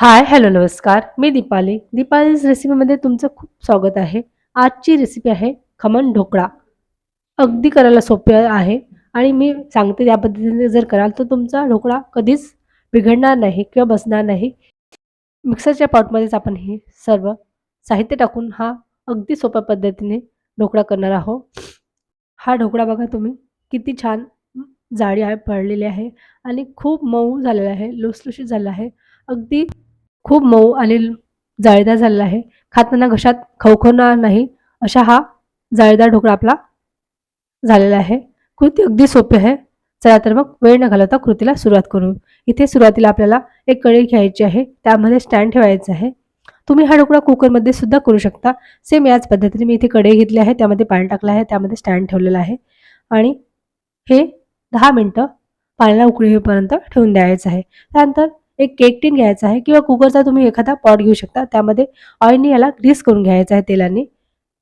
Hi hello नमस्कार. मी दीपाली. दीपालीज रेसिपीमध्ये तुमचं खूप स्वागत आहे. आजची रेसिपी आहे खमण ढोकळा. अगदी करायला सोपे आहे आणि मी सांगते त्या पद्धतीने जर कराल तर तुमचा ढोकळा कधीच बिघडणार नाही किंवा बसणार नाही. मिक्सरच्या पॉटमध्येच आपण हे सर्व साहित्य टाकून हा अगदी सोप्या पद्धतीने ढोकळा करणार आहोत. हा ढोकळा बघा तुम्ही. किती छान जाळी आहे पडलेली आहे आणि खूप मऊ झालेला आहे लुसलुशीत झाला आहे. अगदी खूप मऊ आणि जाळीदार झालेला आहे. खाताना घशात खवखवणार नाही अशा हा जाळीदार ढोकळा आपला झालेला आहे. कृती अगदी सोपी आहे. चला तर मग वेळ न घालवता कृतीला सुरुवात करू. इथे सुरुवातीला आपल्याला एक कढई घ्यायची आहे. त्यामध्ये स्टँड ठेवायचं आहे. तुम्ही हा ढोकळा कुकरमध्ये सुद्धा करू शकता. सेम याच पद्धतीने मी इथे कढई घेतली आहे. त्यामध्ये पाणी टाकलं आहे. त्यामध्ये स्टँड ठेवलेलं आहे. आणि हे दहा मिनटं पाण्याला उकळी होईपर्यंत ठेवून द्यायचं आहे. त्यानंतर एक केक टीन घ्यायचा आहे किंवा कुकरचा तुम्ही एखादा पॉट घेऊ शकता. त्यामध्ये ऑइलने याला ग्रीस करून घ्यायचं आहे तेलाने.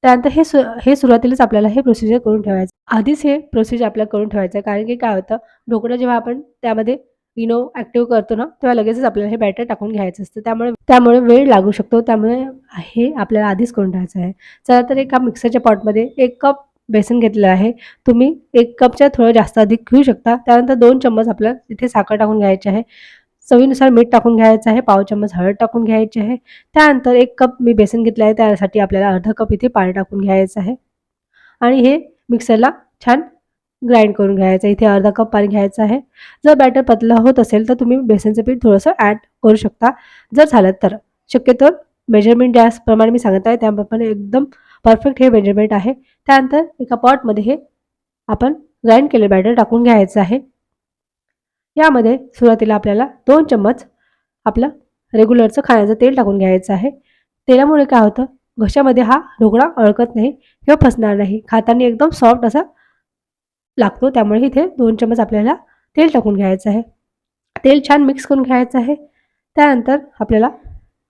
त्यानंतर हे सु हे सुरुवातीलाच आपल्याला हे प्रोसिजर करून ठेवायचं आधीच हे प्रोसिजर आपल्याला करून ठेवायचं आहे. कारण की काय होतं ढोकळं जेव्हा आपण त्यामध्ये इनो ॲक्टिव्ह करतो ना तेव्हा लगेचच आपल्याला हे बॅटर टाकून घ्यायचं असतं. त्यामुळे त्यामुळे वेळ लागू शकतो. त्यामुळे हे आपल्याला आधीच करून ठेवायचं आहे. चला तर एका मिक्सरच्या पॉटमध्ये एक कप बेसन घेतलेलं आहे. तुम्ही एक कपच्या थोडं जास्त अधिक घेऊ शकता. त्यानंतर दोन चम्मच आपल्याला इथे साखर टाकून घ्यायची आहे. चवीनुसार मीठ टाकून घ्यायचं आहे पाव चम्मच हळद टाकून घ्यायची आहे. त्यानंतर एक कप मी बेसन घेतलं आहे त्यासाठी आपल्याला अर्धा कप इथे पाणी टाकून घ्यायचं आहे. आणि हे मिक्सरला छान ग्राइंड करून घ्यायचं इथे अर्धा कप पाणी घ्यायचं आहे. जर बॅटर पतला होत असेल तर तुम्ही बेसनचं पीठ थोडंसं ॲड करू शकता. जर झालं तर. शक्यतो मेजरमेंट ज्याप्रमाणे मी सांगत आहे त्याप्रमाणे एकदम परफेक्ट हे मेजरमेंट आहे. त्यानंतर एका पॉटमध्ये हे आपण ग्राइंड केलेलं बॅटर टाकून घ्यायचं आहे. यामध्ये सुरुवातीला आपल्याला दोन चम्मच आपलं रेग्युलरचं खाण्याचं तेल टाकून घ्यायचं आहे. तेलामुळे काय होतं? घशामध्ये हा ढोकळा अळकत नाही किंवा फसणार नाही. खाताना एकदम सॉफ्ट असा लागतो. त्यामुळे इथे दोन चम्मच आपल्याला तेल टाकून घ्यायचं आहे. तेल छान मिक्स करून घ्यायचं आहे. त्यानंतर आपल्याला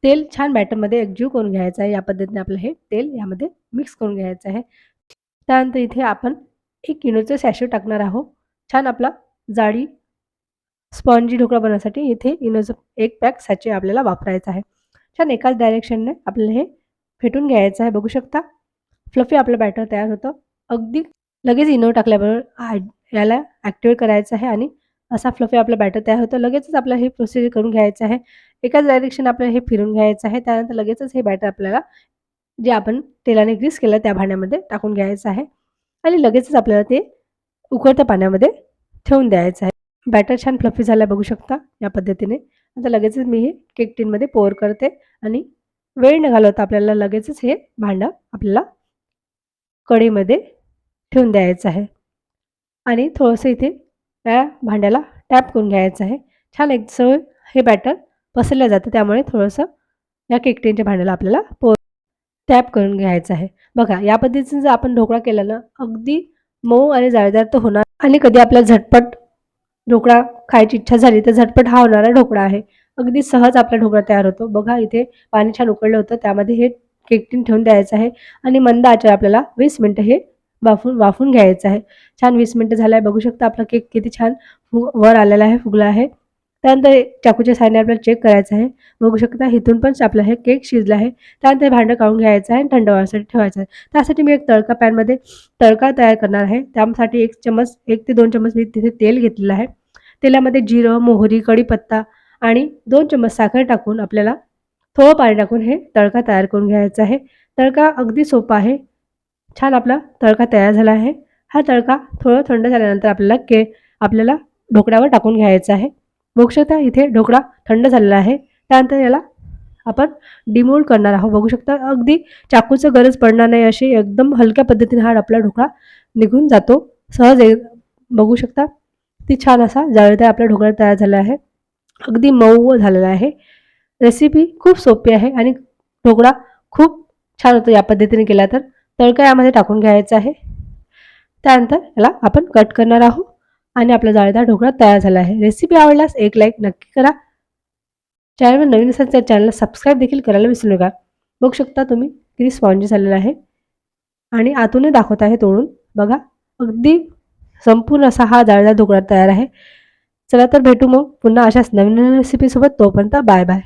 तेल छान बॅटरमध्ये एकजीव करून घ्यायचं आहे. या पद्धतीने आपलं हे तेल यामध्ये मिक्स करून घ्यायचं आहे. त्यानंतर इथे आपण एक किलोचं सॅशे टाकणार आहोत. छान आपला जाडी स्पॉन्जी ढोकळा बनवण्यासाठी इथे इनोज एक पॅक सॅचे आपल्याला वापरायचं आहे. छान एकाच डायरेक्शनने आपल्याला हे फेटून घ्यायचं आहे. बघू शकता. फ्लफी आपलं बॅटर तयार होतं. अगदी लगेच इनो टाकल्याबरोबर याला ॲक्टिवेट करायचं आहे आणि असा फ्लफी आपलं बॅटर तयार होतं. लगेचच आपल्याला हे प्रोसिजर करून घ्यायचं आहे. एकाच डायरेक्शन आपल्याला हे फिरून घ्यायचं आहे. त्यानंतर लगेचच हे बॅटर आपल्याला जे आपण तेलाने ग्रीस केलं त्या भांड्यामध्ये टाकून घ्यायचं आहे. आणि लगेचच आपल्याला ते उकळत्या पाण्यामध्ये ठेवून द्यायचं आहे. बॅटर छान फ्लफी झाला बघू शकता या पद्धतीने. आता लगेचच मी हे केक टीनमध्ये पोअर करते आणि वेळ न घालवता आपल्याला लगेचच हे भांडं आपल्याला कढईमध्ये ठेवून द्यायचं आहे. आणि थोडंसं इथे या भांड्याला टॅप करून घ्यायचं आहे. छान एक सवय हे बॅटर पसरलं जातं त्यामुळे थोडंसं या केक टीनच्या भांड्याला आपल्याला पो टॅप करून घ्यायचं आहे. बघा या पद्धतीने जर आपण ढोकळा केला ना अगदी मऊ आणि जाळीदार तर होणार आणि कधी आपल्याला झटपट ढोकळा खायची इच्छा झाली तर झटपट हा होणारा ढोकळा आहे. अगदी सहज आपला ढोकळा तयार होतो. बघा इथे पाणी छान उकळलं होतं. त्यामध्ये हे केकटीन ठेवून द्यायचं आहे आणि मंद आचार आपल्याला वीस मिनटं हे वाफून वाफून घ्यायचं आहे. छान वीस मिनटं झालं आहे बघू शकता आपला केक किती छान फु वर आलेला आहे फुगला आहे. त्यानंतर चाकूच्या साहाय्याने आपल्याला चेक करायचं आहे. बघू शकता इथून पण आपलं हे केक शिजलं आहे. त्यानंतर हे भांडं काढून घ्यायचं आहे आणि थंड व्हायसाठी ठेवायचं आहे. त्यासाठी मी एक तडका पॅनमध्ये तडका तयार करणार आहे. त्यासाठी एक चम्मच एक ते दोन चम्मच मी तिथे तेल घेतलेलं आहे. तेलामध्ये जिरं मोहरी कढीपत्ता आणि दोन चम्मच साखर टाकून आपल्याला थोडं पाणी टाकून हे तडका तयार करून घ्यायचा आहे. तडका अगदी सोपा आहे. छान आपला तडका तयार झाला आहे. हा तडका थोडं थंड झाल्यानंतर आपल्याला के आपल्याला ढोकळ्यावर टाकून घ्यायचा आहे. बघू शकता इथे ढोकळा थंड झालेला आहे. त्यानंतर याला आपण डिमोल्ड करणार आहोत. बघू शकता अगदी चाकूचं गरज पडणार नाही अशी एकदम हलक्या पद्धतीने हा आपला ढोकळा निघून जातो. सहज बघू शकता. ती छान असा जाळीदार आपल्या ढोकळा तयार झाला आहे. अगदी मऊ झालेला आहे. रेसिपी खूप सोपी आहे आणि ढोकळा खूप छान होतो या पद्धतीने केला तर. तळका यामध्ये टाकून घ्यायचा आहे. त्यानंतर याला आपण कट करणार आहोत आणि आपला जाळीदार ढोकळा तयार झाला आहे. रेसिपी आवडल्यास एक लाईक नक्की करा. चॅनलवर नवीन असेल तर चॅनलला सबस्क्राईब देखील करायला विसरू नका. बघू शकता तुम्ही किती स्पॉन्जी झालेला आहे. आणि आतूनही दाखवत आहे तोडून. बघा अगदी संपूर्ण असा हा जाळीदार ढोकळा तयार आहे. चला तर भेटू मग पुन्हा अशाच नवीन नवीन रेसिपीसोबत तोपर्यंत बाय बाय.